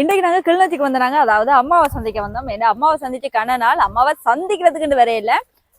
இன்றைக்கு நாங்கள் கிளிநொச்சிக்கு வந்தாங்க அதாவது அம்மாவை சந்திக்க வந்தோம். ஏன்னா அம்மாவை சந்திச்சு கன நாள். அம்மாவை சந்திக்கிறதுக்குன்னு வரையில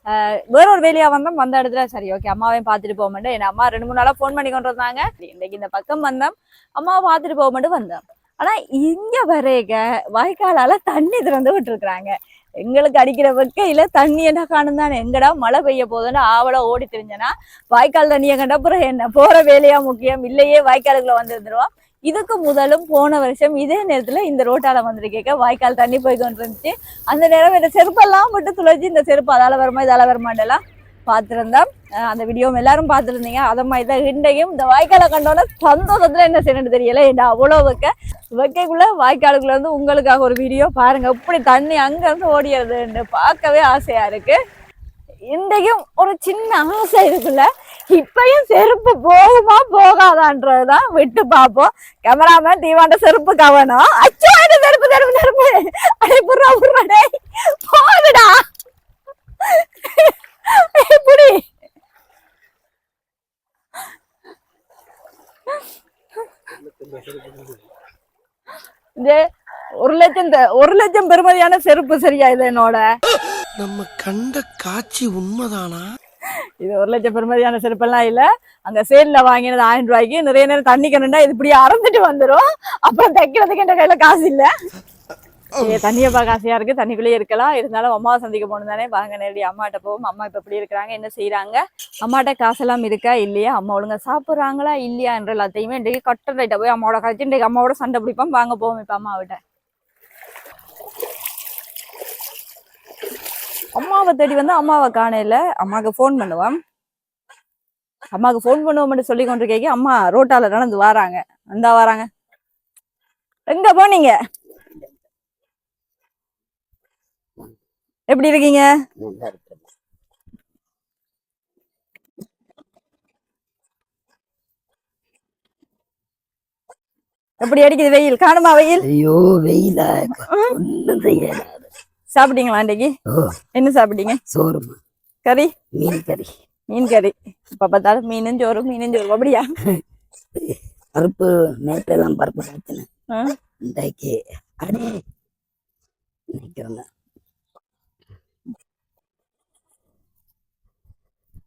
ஆஹ் வேற ஒரு வேலையா வந்தோம். வந்த இடத்துல சரி ஓகே அம்மாவையும் பார்த்துட்டு போக மாட்டேன் என் அம்மா ரெண்டு மூணு நாளா ஃபோன் பண்ணி கொண்டு வந்தாங்க. இன்னைக்கு இந்த பக்கம் வந்தோம். அம்மாவை பார்த்துட்டு போக மாட்டேன் வந்தோம். ஆனா இங்க வரைக வாய்க்காலால தண்ணி திறந்து விட்டுருக்குறாங்க. எங்களுக்கு அடிக்கிற வெக்கையில தண்ணி என்ன காணும் தானே? எங்கடா மழை பெய்ய போதுன்னு ஆவலா ஓடி தெரிஞ்சனா வாய்க்கால் தண்ணியை கண்டப்புறம் என்ன போற வேலையா முக்கியம்? இல்லையே வாய்க்காலுக்குள்ள வந்துருந்துருவோம் இதுக்கு முதலும் போன வருஷம் இதே நேரத்தில் இந்த ரோட்டால் வந்திருக்கேக்க வாய்க்கால் தண்ணி போய் கொண்டு இருந்துச்சு அந்த நேரம் இந்த செருப்பெல்லாம் மட்டும் துளைச்சி இந்த செருப்பு அதால் வருமா இதால் வருமாண்டெல்லாம் பார்த்துருந்தோம். அந்த வீடியோவும் எல்லாரும் பார்த்துருந்தீங்க. அதை மாதிரி தான் இண்டையும் இந்த வாய்க்காலை கண்டோன்னே சந்தோஷத்தில் என்ன செய்யணும்னு தெரியல. என்ன அவ்வளோ வைக்க வைக்கக்குள்ளே வாய்க்காலுக்குள்ள இருந்து உங்களுக்காக ஒரு வீடியோ பாருங்கள் இப்படி தண்ணி அங்கேருந்து ஓடிடுதுன்னு பார்க்கவே ஆசையாக இருக்குது இன்றைக்கும் ஒரு சின்ன ஆசை இருக்குல்ல? இப்பயும் செருப்பு போகுமா போகாதான்றதுதான் விட்டு பார்ப்போம். கேமராமேன் தீவாண்ட செருப்பு கவனம். அச்சோ இந்த செருப்பு செருப்பு செருப்பு. அடே புறா புறா போகுதுடா எப்படி ஒரு லட்சம் ஒரு லட்சம் பெருமதியான செருப்பு சரியா இது என்னோட? நம்ம கண்ட காட்சி உண்மைதானா? இது ஒரு லட்சம் பெருமதியான செருப்பெல்லாம் இல்ல. அங்க சேல்ல வாங்கினது ஆயிரம் ரூபாய்க்கு நிறைய நேரம் தண்ணி கண்டுண்டா இது இப்படி அறந்துட்டு வந்துரும். அப்புறம் தைக்கிறதுக்கு என்ற கையில காசு இல்ல. தண்ணியை பார்க்க ஆசையா இருக்கு. தண்ணிக்குள்ளேயே இருக்கலாம். இருந்தாலும் அம்மாவை சந்திக்க போகணும் தானே. வாங்க நேரடி அம்மாட்ட போவோம். அம்மா இப்ப எப்படி இருக்கிறாங்க? என்ன செய்யறாங்க அம்மாட்ட காசெல்லாம் இருக்கா? இல்லையா? அம்மா ஒழுங்கா சாப்பிடுறாங்களா? இல்லையா? என்ற எல்லாத்தையுமே இன்றைக்கு கட்ட ரைட்டா போய் அம்மாவோட கழிச்சு இன்றைக்கு அம்மாவோட சண்டை பிடிப்போம். வாங்க போவோம் இப்ப அம்மாவிட்ட. அம்மாவை தேடி வந்து அம்மாவை காணையில அம்மாவுக்கு ஃபோன் பண்ணுவோம். அம்மாவுக்கு ஃபோன் பண்ணுவோம்னு சொல்லி கொண்டு கேட்க அம்மா ரோட்டால நடந்து வராங்க. வந்தா வராங்க. எங்க போனீங்க? எப்படி இருக்கீங்க? எப்படி அடிக்குது வெயில்? காணுமா வெயில்? ஐயோ வெயிலா? ஒண்ணும் சாப்பிட்டீங்களா அன்றைக்கு? என்ன சாப்பிட்டீங்க? சோறுமா. கறி? மீன் கறி. மீன் கறி. இப்ப பார்த்தாலும் மீனும் சோறு மீனும் சோறு அப்படியா? பருப்பு நேற்றெல்லாம் பருப்பு காய்ச்சினேன். ஆ? இன்றைக்கு அடே. நினைக்கிறேங்க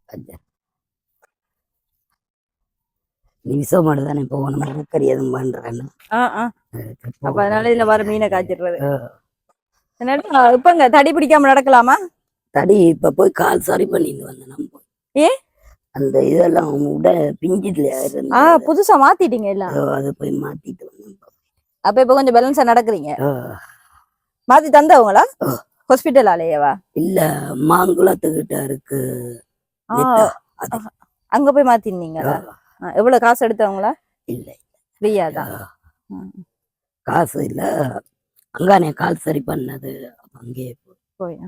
அச்சா. நீ விசவமாடு தானே போகணும் மரக்கறி எதுவும் பண்றேன்னு ஆ ஆ. அப்ப அதனால இதுல வர மீனை காய்ச்சிடுறது. இப்பங்க தடி பிடிக்காம நடக்கலாமா? தடி இப்ப போய் கால் சரி பண்ணிட்டு வந்தேன் நம்ம ஏ? அந்த இதெல்லாம் உட பிஞ்சிட்டுல ஆ புதுசா மாத்திட்டீங்க எல்லாம். அது போய் மாத்திட்டு வந்தேன் அப்ப இப்ப கொஞ்சம் பேலன்ஸா நடக்குறீங்க. மாத்தி தந்தவங்களா ஆ. ஹாஸ்பிட்டல் ஆலையவா இல்ல மாங்குளத்துக்கிட்ட இருக்கு அங்க போய் மாத்தினீங்களா? ஆ, எவ்வளவு காசு எடுத்தவங்களா? இல்ல ஃப்ரீயா தான். காசு இல்ல. அங்கானே கால் சரி பண்ணது. அங்கேயே போய்.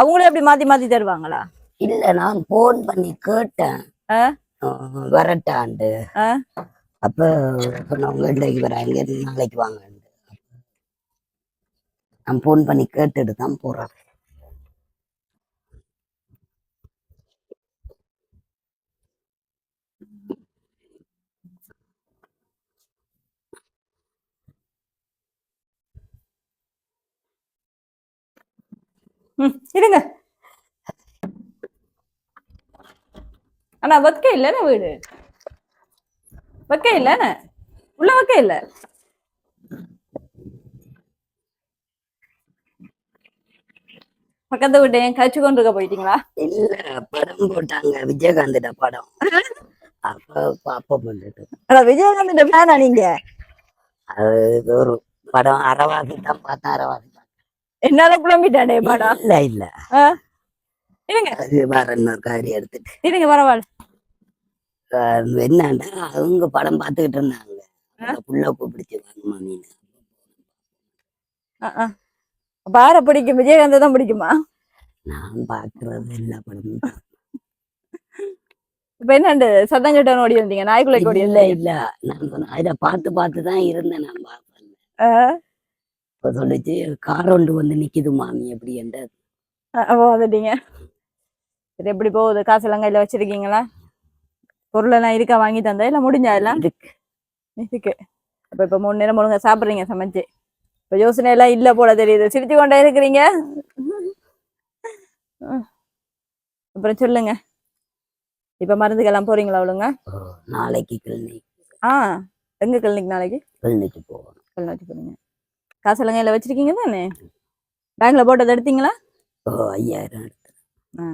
அவங்களும் எப்படி மாத்தி மாத்தி தருவாங்களா? இல்ல நான் போன் பண்ணி கேட்டேன். வரட்டாண்டு? அப்ப சொன்னவங்க இன்றைக்கு வராங்க நாளைக்கு வாங்க. நான் போன் பண்ணி கேட்டுட்டு தான் போறேன். ம், இருங்க. ஆனா வைக்க இல்லைன்னு வீடு? வைக்க இல்லைன்னு உள்ள வைக்க இல்ல? பக்கத்து வீட்டு ஏன் கழிச்சு கொண்டு இருக்க போயிட்டீங்களா? இல்ல படம் போட்டாங்க விஜயகாந்திட படம். அப்ப பாப்ப பண்ணிட்டு அட விஜயகாந்த் ஃபேனா நீங்க. அது ஒரு படம் அறவாசி தான் பார்த்தேன் அறவாசி. என்னால குழம்பிட்டானே படம் இல்ல இல்ல. இருங்க. வேற இன்னொரு காரியம் எடுத்துட்டு. இருங்க பரவாயில்ல என்னன்னா அவங்க படம் பார்த்துக்கிட்டு இருந்தாங்க. புள்ள கூப்பிடுச்சு வாங்கம்மா மீன். யாரை பிடிக்கும் விஜயகாந்த் தான் பிடிக்குமா? நான் பாக்குறது எல்லா படமும் இப்ப என்ன சத்தம் கேட்டவன் ஓடி வந்தீங்க? நாய்க்குள்ளைக்கு ஓடி இல்ல இல்ல. நான் சொன்னேன் அதை பார்த்து பார்த்து தான் இருந்தேன் நான் பார்ப்பேன் ஆ, இப்ப சொல்லிச்சு கார் ஒன்று வந்து நிக்குது மாமி எப்படி என்ற ஆ, அப்ப வந்துட்டீங்க. சரி எப்படி போகுது? காசெல்லாம் கையில வச்சிருக்கீங்களா? பொருள் எல்லாம் இருக்கா? வாங்கி தந்தா? இல்ல முடிஞ்சா எல்லாம்? இருக்கு. இருக்கு. அப்ப இப்ப மூணு நேரம் ஒழுங்கா சாப்பிடுறீங்க சமைச்சு. இப்ப யோசனை எல்லாம் இல்ல போல தெரியுது. சிரிச்சு கொண்டே இருக்கிறீங்க. அப்புறம் சொல்லுங்க. இப்ப மருந்துக்கெல்லாம் போறீங்களா ஓ, நாளைக்கு கிளினிக். ஆ எங்க கிளினிக் நாளைக்கு? கிளினிக்கு போகணும். கிளினிக் போறீங்க. காசெல்லாம் கையில வச்சிருக்கீங்க தானே? பேங்க்ல போட்டதை எடுத்தீங்களா? ஓ ஐயாயிரம் எடுத்து ஆ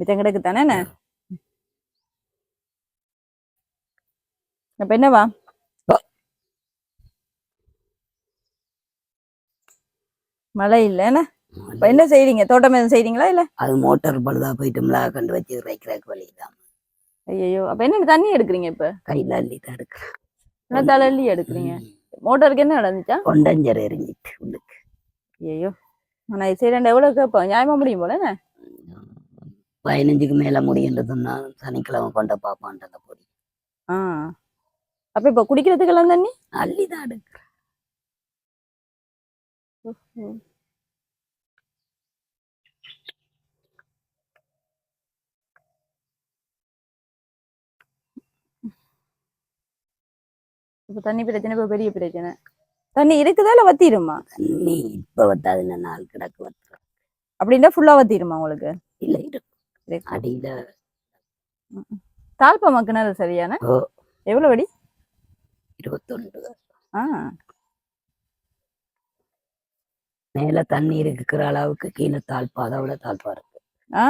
மிச்சம் கிடக்கு தானே அப்ப என்னவா? மழை இல்ல என்ன? இப்ப என்ன செய்றீங்க? தோட்டம் எதுவும் செய்றீங்களா இல்ல? அது மோட்டார் பழுதா போயிட்டு மிளகா கண்டு வச்சு வைக்கிறதுக்கு வழி இல்லாம. ஐயோ அப்ப என்ன தண்ணி எடுக்கிறீங்க இப்ப? கையில அள்ளி தான் எடுக்கிறேன். என்ன தள்ளி எடுக்கிறீங்க? மோட்டருக்கு என்ன நடந்துச்சா கொண்டஞ்சர் எரிஞ்சிட்டு உள்ளுக்கு ஐயோ ஆனா இது செய்யறேன் எவ்வளவு கேட்போம் நியாயமா முடியும் போல பதினஞ்சுக்கு மேல முடியுன்றதுன்னா சனிக்கிழமை கொண்ட அந்த பொடி ஆ அப்ப இப்ப குடிக்கிறதுக்கெல்லாம் தண்ணி அள்ளி தான் எடுக்கிறேன் இப்ப தண்ணி பிரச்சனை இப்ப பெரிய பிரச்சனை. தண்ணி இருக்குதா இல்ல வத்திருமா தண்ணி இப்ப வத்தாது இன்னும் நாள் கிடக்கு வத்துறோம் அப்படின்னா ஃபுல்லா வத்திருமா உங்களுக்கு? இல்ல இருக்கு இருக்கு. அடியில. தாழ்ப்ப மக்குனது சரியான? ஓ. எவ்வளவு அடி? இருபத்தொன்று. ஆ. மேல தண்ணி இருக்கிற அளவுக்கு கீழே தாழ்ப்பா அதை விட தாழ்ப்பா இருக்கு. ஆ.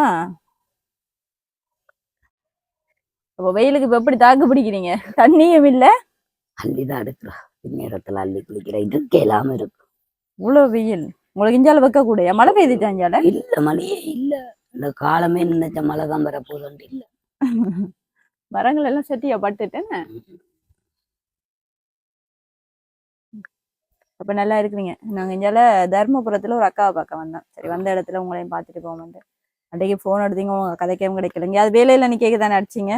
அப்ப வெயிலுக்கு இப்ப எப்படி தாக்கு பிடிக்கிறீங்க? தண்ணியும் இல்ல. அள்ளி தான் எடுக்கிறா. பின்னேரத்துல அள்ளி குளிக்கிற. இதுக்கு இல்லாம இருக்கு. இவ்வளவு வெயில். உங்களுக்கு இஞ்சால வைக்க கூட மழை பெய்துச்சாஞ்சால இல்ல மழையே இல்ல. இந்த காலமே நினைச்ச மழை தான் வரப்போகுதுன்ட்டு இல்ல. மரங்கள் எல்லாம் செட்டியா பட்டுட்டேன் அப்ப நல்லா இருக்கிறீங்க. நாங்க இஞ்சால தர்மபுரத்துல ஒரு அக்காவை பார்க்க வந்தோம். சரி வந்த இடத்துல உங்களையும் பார்த்துட்டு போவோம்ட்டு அன்றைக்கு போன் எடுத்தீங்க உங்க கதைக்கவும் கிடைக்கல அது வேலையில நீ கேக்கு தானே அடிச்சீங்க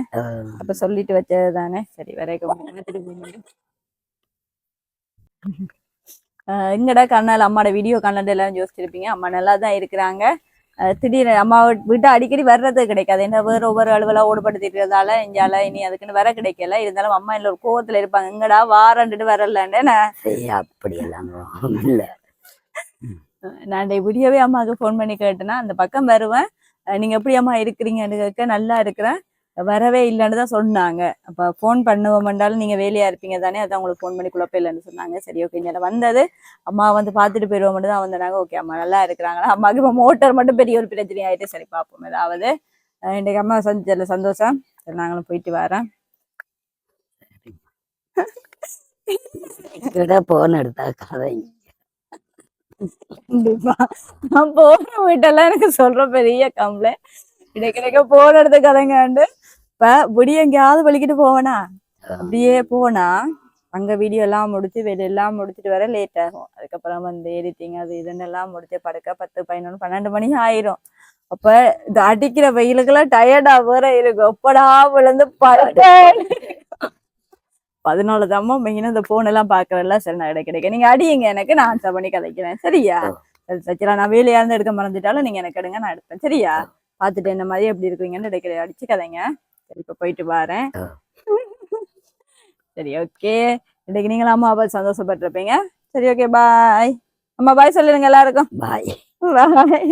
அப்ப சொல்லிட்டு வச்சது தானே? சரி வரைக்கும் எங்கடா கண்ணால் அம்மாட வீடியோ கண்ணால் எல்லாம் யோசிச்சிருப்பீங்க. அம்மா நல்லா தான் இருக்கிறாங்க திடீர்னு அம்மா வீட்டு அடிக்கடி வர்றது கிடைக்காது. என்ன வேற ஒவ்வொரு அலுவலா ஓடுபடுத்திக்கிறதால இஞ்சால இனி அதுக்குன்னு வர கிடைக்கல. இருந்தாலும் அம்மா இல்ல ஒரு கோவத்துல இருப்பாங்க. எங்கடா வாரண்டுட்டு வரலன்னு நான் அப்படியெல்லாம் இல்ல. நான் வீடியோவே அம்மாவுக்கு ஃபோன் பண்ணி கேட்டேன்னா அந்த பக்கம் வருவேன். நீங்கள் நீங்க எப்படி அம்மா இருக்கிறீங்கன்னு கேட்க நல்லா இருக்கிறேன். வரவே இல்லைன்னு தான் சொன்னாங்க. அப்ப ஃபோன் பண்ணுவோம்ன்றாலும் நீங்க வேலையா இருப்பீங்க தானே அதான் உங்களுக்கு ஃபோன் பண்ணி குழப்பம் இல்லைன்னு சொன்னாங்க. சரி ஓகே இங்கே வந்தது அம்மா வந்து பார்த்துட்டு போயிடுவோம் தான் வந்தாங்க ஓகே அம்மா நல்லா இருக்கிறாங்களா? அம்மாவுக்கு இப்போ மோட்டார் மட்டும் பெரிய ஒரு பிரச்சனை ஆயிட்டு சரி பார்ப்போம். ஏதாவது அஹ் இன்னைக்கு அம்மா சந்திச்சதுல சந்தோஷம். சரி நாங்களும் போயிட்டு வரேன் போன் எடுத்தா கதை கண்டிப்பா. நான் போன வீட்டெல்லாம் எனக்கு சொல்ற பெரிய கம்ப்ளைண்ட் இடைக்கிடைக்க போன இடத்த கதைங்காண்டு. இப்ப விடிய எங்கேயாவது வலிக்கிட்டு போவேனா? அப்படியே போனா அங்க வீடியோ எல்லாம் முடிச்சு வெளியெல்லாம் முடிச்சுட்டு வர லேட் ஆகும். அதுக்கப்புறம் வந்து எடிட்டிங் அது இதுன்னு எல்லாம் முடிச்சு படுக்க பத்து பதினொன்று பன்னெண்டு மணி ஆயிரும். அப்ப இந்த அடிக்கிற வெயிலுக்கெல்லாம் டயர்டா வேற இருக்கும் எப்படா விழுந்து படுத்தேன் பதினாலு தாம்மா மெயினா இந்த போன் எல்லாம் பாக்குறதுல சரி நான் இடைக்கிடைக்க நீங்க அடியுங்க எனக்கு நான் ஆன்சர் பண்ணி கதைக்கிறேன். சரியா? சரி சச்சிரா நான் வேலையா இருந்து எடுக்க மறந்துட்டாலும் நீங்க எனக்கு எடுங்க நான் எடுப்பேன். சரியா? பார்த்துட்டு என்ன மாதிரி எப்படி இருக்கீங்கன்னு இடைக்கிட அடிச்சு கதைங்க. சரி இப்ப போயிட்டு வரேன். சரி ஓகே இன்னைக்கு நீங்களும் அம்மா அப்பா சந்தோஷப்பட்டிருப்பீங்க. சரி ஓகே பாய் அம்மா பாய் சொல்லிடுங்க எல்லாருக்கும். பாய் பாய்